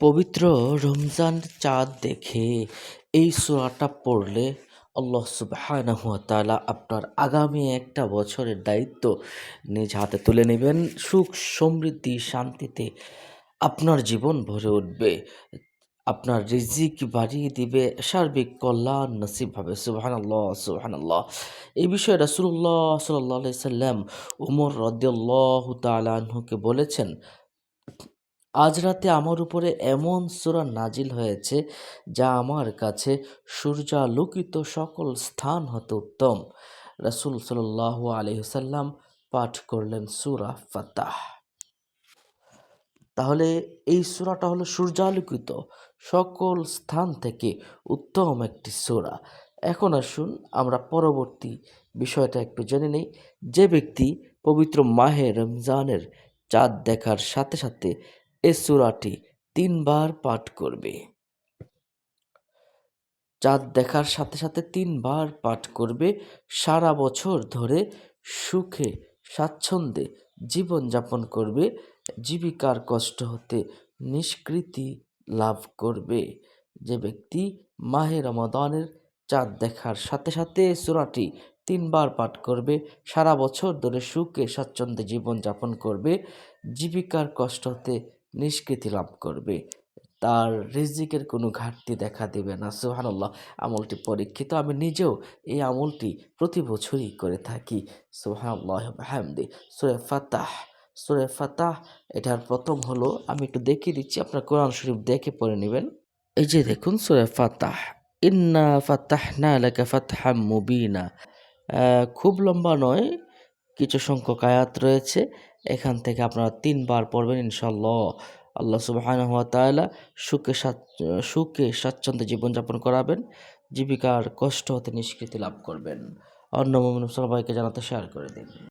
পবিত্র রমজান চাঁদ দেখে এই সূরাটা পড়লে আল্লাহ তাআলা আপনার আগামী একটা বছরের দায়িত্ব নিজ হাতে তুলে নেবেন। সুখ, সমৃদ্ধি, শান্তিতে আপনার জীবন ভরে উঠবে। আপনার রিজিক বাড়িয়ে দিবে, সার্বিক কল্যাণ নসিব হবে। সুবহানাল্লাহ সুবহানাল্লাহ। এই বিষয়ে রাসূলুল্লাহ সাল্লাল্লাহু আলাইহি সাল্লাম উমর রাদিয়াল্লাহু তাআলা আনহুকে বলেছেন আজ রাতে আমার উপরে এমন সূরা নাজিল হয়েছে যা আমার কাছে সূর্যালোকিত সকল স্থান হতে উত্তম। রাসূল সাল্লাল্লাহু আলাইহি সাল্লাম পাঠ করলেন সূরা ফাতাহ। তাহলে এই সূরাটা হলো সূর্যালোকিত সকল স্থান থেকে উত্তম একটি সূরা। এখন আসুন আমরা পরবর্তী বিষয়টা একটু জেনে নেই। যে ব্যক্তি পবিত্র মাহে রমজানের চাঁদ দেখার সাথে সাথে এ সুরাটি তিনবার পাঠ করবে। চাঁদ দেখার সাথে সাথে তিনবার পাঠ করবে। সারা বছর ধরে সুখে, স্বাচ্ছন্দ্যে জীবনযাপন করবে। জীবিকার কষ্ট হতে নিষ্কৃতি লাভ করবে। যে ব্যক্তি মাহে রমাদানের চাঁদ দেখার সাথে সাথে সুরাটি তিনবার পাঠ করবে, সারা বছর ধরে সুখে, স্বাচ্ছন্দ্যে জীবনযাপন করবে। জীবিকার কষ্ট হতে নিষ্কৃতি লাভ করবে। তার রিজিকের কোনো ঘাটতি দেখা দেবে না। সুবহানাল্লাহ, আমলটি পরীক্ষিত। আমি নিজেও এই আমলটি প্রতি বছরই করে থাকি। সুবহানাল্লাহ হামদি সুরে ফাতাহ সুরে ফাতাহ এটার প্রথম হলো, আমি একটু দেখিয়ে দিচ্ছি, আপনার কোরআন শরীফ দেখে পড়ে নেবেন। এই যে দেখুন, সুরে ফাতাহ, ইন্না ফাতাহনা লাকা ফাতহাম মুবিনা। খুব লম্বা নয়, কিছু সংখ্যক আয়াত রয়েছে। এখান থেকে আপনারা তিনবার পড়বেন ইনশাল্লাহ আল্লাহ সুবাহান হুয়া তালা সুখে সুখে স্বাচ্ছন্দ্যে জীবনযাপন করাবেন, জীবিকার কষ্ট হতে নিষ্কৃতি লাভ করবেন। অন্য মোমিন সবাইকে জানাতে শেয়ার করে দিন।